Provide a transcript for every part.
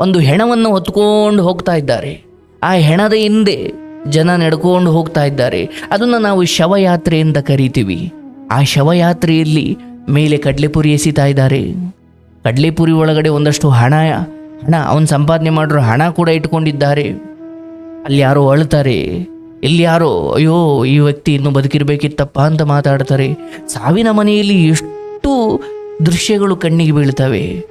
ಒಂದು ಹೆಣವನ್ನು ಹೊತ್ಕೊಂಡು ಹೋಗ್ತಾ ಇದ್ದಾರೆ. ಆ ಹೆಣದ ಹಿಂದೆ ಜನ ನಡ್ಕೊಂಡು ಹೋಗ್ತಾ ಇದ್ದಾರೆ. ಅದನ್ನು ನಾವು ಶವಯಾತ್ರೆ ಅಂತ ಕರಿತೀವಿ. ಆ ಶವಯಾತ್ರೆಯಲ್ಲಿ ಮೇಲೆ ಕಡಲೆಪುರಿ ಎಸಿತಾ ಇದ್ದಾರೆ. ಕಡಲೆಪುರಿ ಒಳಗಡೆ ಒಂದಷ್ಟು ಹಣ ಹಣ, ಅವನು ಸಂಪಾದನೆ ಮಾಡಿರೋ ಹಣ ಕೂಡ ಇಟ್ಕೊಂಡಿದ್ದಾರೆ. ಅಲ್ಲಿ ಯಾರೋ ಅಳ್ತಾರೆ. ಇಲ್ಲಿ ಯಾರೋ, ಅಯ್ಯೋ, ಈ ವ್ಯಕ್ತಿ ಇನ್ನು ಬದುಕಿರಬೇಕಿತ್ತಪ್ಪ ಅಂತ ಮಾತಾಡ್ತಾರೆ. ಸಾವಿನ ಮನೆಯಲ್ಲಿ ಎಷ್ಟು ದೃಶ್ಯಗಳು ಕಣ್ಣಿಗೆ ಬೀಳ್ತವೆ.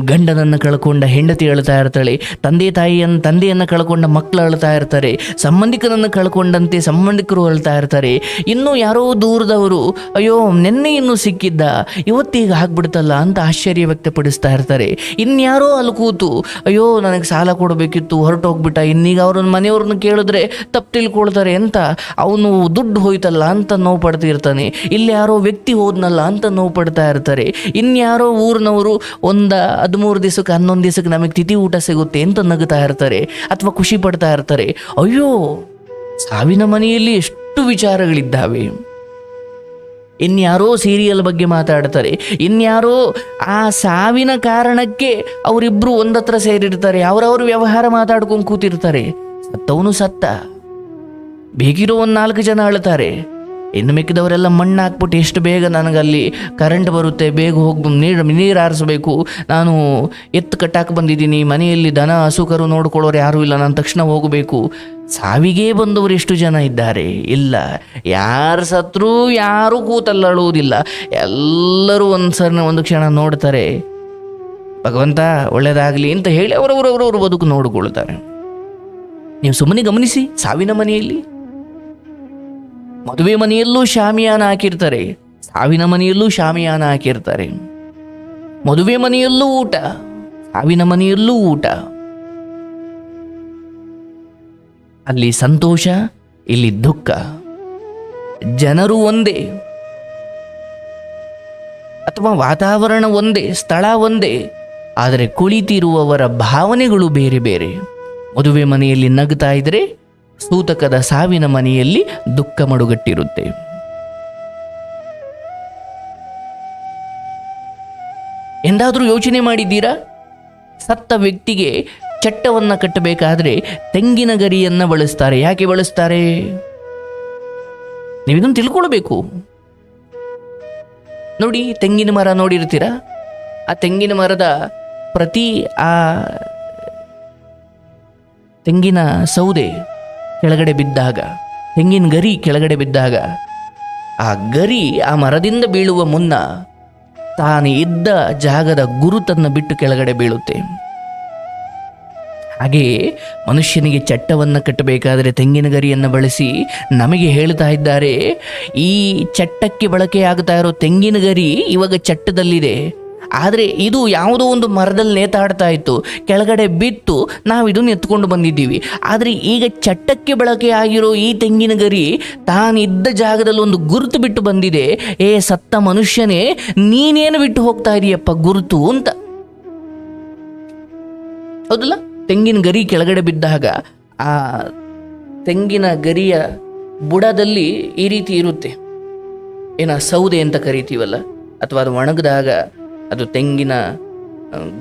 ಗಂಡನನ್ನು ಕಳ್ಕೊಂಡ ಹೆಂಡತಿ ಅಳ್ತಾ ಇರ್ತಾಳೆ, ತಂದೆ ತಾಯಿಯನ್ನು ತಂದೆಯನ್ನು ಕಳ್ಕೊಂಡ ಮಕ್ಕಳು ಅಳ್ತಾ ಇರ್ತಾರೆ ಸಂಬಂಧಿಕರನ್ನು ಕಳ್ಕೊಂಡಂತೆ ಸಂಬಂಧಿಕರು ಅಳ್ತಾ ಇರ್ತಾರೆ. ಇನ್ನೂ ಯಾರೋ ದೂರದವರು, ಅಯ್ಯೋ, ನಿನ್ನೆ ಇನ್ನೂ ಸಿಕ್ಕಿದ್ದ, ಇವತ್ತೀಗ ಆಗ್ಬಿಡ್ತಲ್ಲ ಅಂತ ಆಶ್ಚರ್ಯ ವ್ಯಕ್ತಪಡಿಸ್ತಾ ಇರ್ತಾರೆ. ಇನ್ಯಾರೋ ಅಲ್ಲಿ ಕೂತು, ಅಯ್ಯೋ, ನನಗೆ ಸಾಲ ಕೊಡಬೇಕಿತ್ತು, ಹೊರಟೋಗ್ಬಿಟ್ಟ, ಇನ್ನೀಗ ಅವ್ರನ್ನ ಮನೆಯವ್ರನ್ನ ಕೇಳಿದ್ರೆ ತಪ್ಪು ತಿಳ್ಕೊಳ್ತಾರೆ ಅಂತ, ಅವನು ದುಡ್ಡು ಹೋಯ್ತಲ್ಲ ಅಂತ ನೋವು ಪಡ್ತಿರ್ತಾನೆ. ಇಲ್ಲಿ ಯಾರೋ ವ್ಯಕ್ತಿ ಹೋದ್ನಲ್ಲ ಅಂತ ನೋವು ಪಡ್ತಾ ಇರ್ತಾರೆ. ಇನ್ಯಾರೋ ಊರಿನವರು ಒಂದ ಹದಿಮೂರು ದಿವಸಕ್ಕೆ, ಹನ್ನೊಂದು ದಿವಸಕ್ಕೆ ನಮಗೆ ತಿಥಿ ಊಟ ಸಿಗುತ್ತೆ ಅಂತ ನಗುತ್ತಾ ಇರ್ತಾರೆ ಅಥವಾ ಖುಷಿ ಪಡ್ತಾ ಇರ್ತಾರೆ. ಅಯ್ಯೋ, ಸಾವಿನ ಮನೆಯಲ್ಲಿ ಎಷ್ಟು ವಿಚಾರಗಳಿದ್ದಾವೆ. ಇನ್ಯಾರೋ ಸೀರಿಯಲ್ ಬಗ್ಗೆ ಮಾತಾಡ್ತಾರೆ. ಇನ್ಯಾರೋ ಆ ಸಾವಿನ ಕಾರಣಕ್ಕೆ ಅವರಿಬ್ಬರು ಒಂದತ್ರ ಸೇರಿರ್ತಾರೆ. ಅವರವರು ವ್ಯವಹಾರ ಮಾತಾಡ್ಕೊಂಡು ಕೂತಿರ್ತಾರೆ. ಸತ್ತವನು ಸತ್ತ. ಬೇಕಿರೋ ಒಂದು ನಾಲ್ಕು ಜನ ಅಳ್ತಾರೆ. ಇನ್ನು ಮಿಕ್ಕಿದವರೆಲ್ಲ ಮಣ್ಣು ಹಾಕ್ಬಿಟ್ಟು ಎಷ್ಟು ಬೇಗ ನನಗಲ್ಲಿ ಕರೆಂಟ್ ಬರುತ್ತೆ, ಬೇಗ ಹೋಗಿ ನೀರು ನೀರು ಆರಿಸಬೇಕು. ನಾನು ಎತ್ತು ಕಟ್ಟಾಕಿ ಬಂದಿದ್ದೀನಿ, ಮನೆಯಲ್ಲಿ ದನ, ಹಸುಕರು ನೋಡ್ಕೊಳ್ಳೋರು ಯಾರೂ ಇಲ್ಲ, ನಾನು ತಕ್ಷಣ ಹೋಗಬೇಕು. ಸಾವಿಗೆ ಬಂದವರು ಎಷ್ಟು ಜನ ಇದ್ದಾರೆ? ಇಲ್ಲ. ಯಾರು ಸತ್ರೂ, ಯಾರೂ ಕೂತಲ್ಲಳುವುದಿಲ್ಲ ಎಲ್ಲರೂ ಒಂದು ಸರ್ನ ಒಂದು ಕ್ಷಣ ನೋಡ್ತಾರೆ. ಭಗವಂತ ಒಳ್ಳೆಯದಾಗಲಿ ಅಂತ ಹೇಳಿ ಅವರವರವರವರು ಬದುಕು ನೋಡಿಕೊಳ್ತಾರೆ. ನೀವು ಸುಮ್ಮನೆ ಗಮನಿಸಿ, ಸಾವಿನ ಮನೆಯಲ್ಲಿ. ಮದುವೆ ಮನೆಯಲ್ಲೂ ಶಾಮಿಯಾನ ಹಾಕಿರ್ತಾರೆ, ಸಾವಿನ ಮನೆಯಲ್ಲೂ ಶಾಮಿಯಾನ ಹಾಕಿರ್ತಾರೆ. ಮದುವೆ ಮನೆಯಲ್ಲೂ ಊಟ, ಸಾವಿನ ಮನೆಯಲ್ಲೂ ಊಟ. ಅಲ್ಲಿ ಸಂತೋಷ, ಇಲ್ಲಿ ದುಃಖ. ಜನರು ಒಂದೇ. ಅಥವಾ ವಾತಾವರಣ ಒಂದೇ, ಸ್ಥಳ ಒಂದೇ. ಆದರೆ ಕುಳಿತಿರುವವರ ಭಾವನೆಗಳು ಬೇರೆ ಬೇರೆ. ಮದುವೆ ಮನೆಯಲ್ಲಿ ನಗ್ತಾ ಇದ್ರೆ ಸೂತಕದ ಸಾವಿನ ಮನೆಯಲ್ಲಿ ದುಃಖ ಮಡುಗಟ್ಟಿರುತ್ತೆ. ಎಂದಾದರೂ ಯೋಚನೆ ಮಾಡಿದ್ದೀರಾ? ಸತ್ತ ವ್ಯಕ್ತಿಗೆ ಚಟ್ಟವನ್ನು ಕಟ್ಟಬೇಕಾದ್ರೆ ತೆಂಗಿನ ಗರಿಯನ್ನು ಬಳಸ್ತಾರೆ. ಯಾಕೆ ಬಳಸ್ತಾರೆ? ನೀವಿದನ್ನು ತಿಳ್ಕೊಳ್ಬೇಕು. ನೋಡಿ, ತೆಂಗಿನ ಮರ ನೋಡಿರ್ತೀರಾ? ಆ ತೆಂಗಿನ ಮರದ ಪ್ರತಿ ಆ ತೆಂಗಿನ ಸೌದೆ ಕೆಳಗಡೆ ಬಿದ್ದಾಗ, ತೆಂಗಿನ ಗರಿ ಕೆಳಗಡೆ ಬಿದ್ದಾಗ, ಆ ಗರಿ ಆ ಮರದಿಂದ ಬೀಳುವ ಮುನ್ನ ತಾನು ಇದ್ದ ಜಾಗದ ಗುರುತನ್ನು ಬಿಟ್ಟು ಕೆಳಗಡೆ ಬೀಳುತ್ತೆ. ಹಾಗೆಯೇ ಮನುಷ್ಯನಿಗೆ ಚಟ್ಟವನ್ನು ಕಟ್ಟಬೇಕಾದರೆ ತೆಂಗಿನ ಗರಿಯನ್ನು ಬಳಸಿ ನಮಗೆ ಹೇಳ್ತಾ ಇದ್ದಾರೆ, ಈ ಚಟ್ಟಕ್ಕೆ ಬಳಕೆಯಾಗ್ತಾ ಇರೋ ತೆಂಗಿನ ಗರಿ ಇವಾಗ ಚಟ್ಟದಲ್ಲಿದೆ. ಆದರೆ ಇದು ಯಾವುದೋ ಒಂದು ಮರದಲ್ಲಿ ನೇತಾಡ್ತಾ ಇತ್ತು. ಕೆಳಗಡೆ ಬಿತ್ತು. ನಾವು ಇದನ್ನು ಎತ್ಕೊಂಡು ಬಂದಿದ್ದೀವಿ. ಆದರೆ ಈಗ ಚಟ್ಟಕ್ಕೆ ಬಳಕೆ ಆಗಿರೋ ಈ ತೆಂಗಿನ ಗರಿ ತಾನಿದ್ದ ಜಾಗದಲ್ಲಿ ಒಂದು ಗುರುತು ಬಿಟ್ಟು ಬಂದಿದೆ. ಏ ಸತ್ತ ಮನುಷ್ಯನೇ, ನೀನೇನು ಬಿಟ್ಟು ಹೋಗ್ತಾ ಇದೀಯಪ್ಪ ಗುರುತು ಅಂತ. ಹೌದಲ್ಲ? ತೆಂಗಿನ ಗರಿ ಕೆಳಗಡೆ ಬಿದ್ದಾಗ ಆ ತೆಂಗಿನ ಗರಿಯ ಬುಡದಲ್ಲಿ ಈ ರೀತಿ ಇರುತ್ತೆ. ಏನ ಸೌದೆ ಅಂತ ಕರಿತೀವಲ್ಲ? ಅಥವಾ ಅದು ಒಣಗಿದಾಗ ಅದು ತೆಂಗಿನ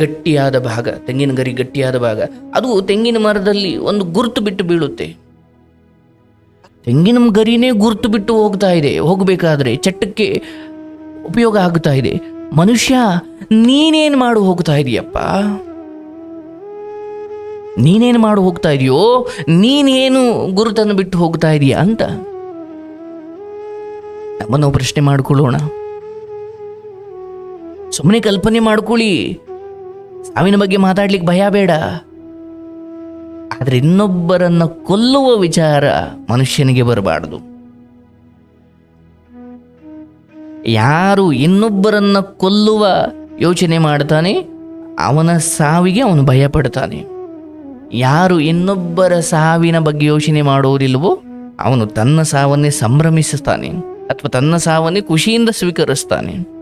ಗಟ್ಟಿಯಾದ ಭಾಗ, ತೆಂಗಿನ ಗರಿ ಗಟ್ಟಿಯಾದ ಭಾಗ. ಅದು ತೆಂಗಿನ ಮರದಲ್ಲಿ ಒಂದು ಗುರುತು ಬಿಟ್ಟು ಬೀಳುತ್ತೆ. ತೆಂಗಿನ ಗರಿನೇ ಗುರುತು ಬಿಟ್ಟು ಹೋಗ್ತಾ ಇದೆ, ಹೋಗಬೇಕಾದ್ರೆ ಚಟ್ಟಕ್ಕೆ ಉಪಯೋಗ ಆಗುತ್ತಾ ಇದೆ. ಮನುಷ್ಯ, ನೀನೇನು ಮಾಡು ಹೋಗ್ತಾ ಇದೀಯಪ್ಪ? ನೀನೇನು ಮಾಡು ಹೋಗ್ತಾ ಇದೆಯೋ, ನೀನೇನು ಗುರುತನ್ನು ಬಿಟ್ಟು ಹೋಗ್ತಾ ಇದೀಯ ಅಂತ ನಮ್ಮನ್ನು ಪ್ರಶ್ನೆ ಮಾಡಿಕೊಳ್ಳೋಣ. ಸುಮ್ಮನೆ ಕಲ್ಪನೆ ಮಾಡ್ಕೊಳ್ಳಿ ಸಾವಿನ ಬಗ್ಗೆ ಮಾತಾಡ್ಲಿಕ್ಕೆ ಭಯ ಬೇಡ. ಆದ್ರೆ ಇನ್ನೊಬ್ಬರನ್ನ ಕೊಲ್ಲುವ ವಿಚಾರ ಮನುಷ್ಯನಿಗೆ ಬರಬಾರದು. ಯಾರು ಇನ್ನೊಬ್ಬರನ್ನ ಕೊಲ್ಲುವ ಯೋಚನೆ ಮಾಡ್ತಾನೆ, ಅವನ ಸಾವಿಗೆ ಅವನು ಭಯ ಪಡ್ತಾನೆ ಯಾರು ಇನ್ನೊಬ್ಬರ ಸಾವಿನ ಬಗ್ಗೆ ಯೋಚನೆ ಮಾಡುವುದಿಲ್ಲವೋ ಅವನು ತನ್ನ ಸಾವನ್ನೇ ಸಂಭ್ರಮಿಸುತ್ತಾನೆ ಅಥವಾ ತನ್ನ ಸಾವನ್ನೇ ಖುಷಿಯಿಂದ ಸ್ವೀಕರಿಸ್ತಾನೆ.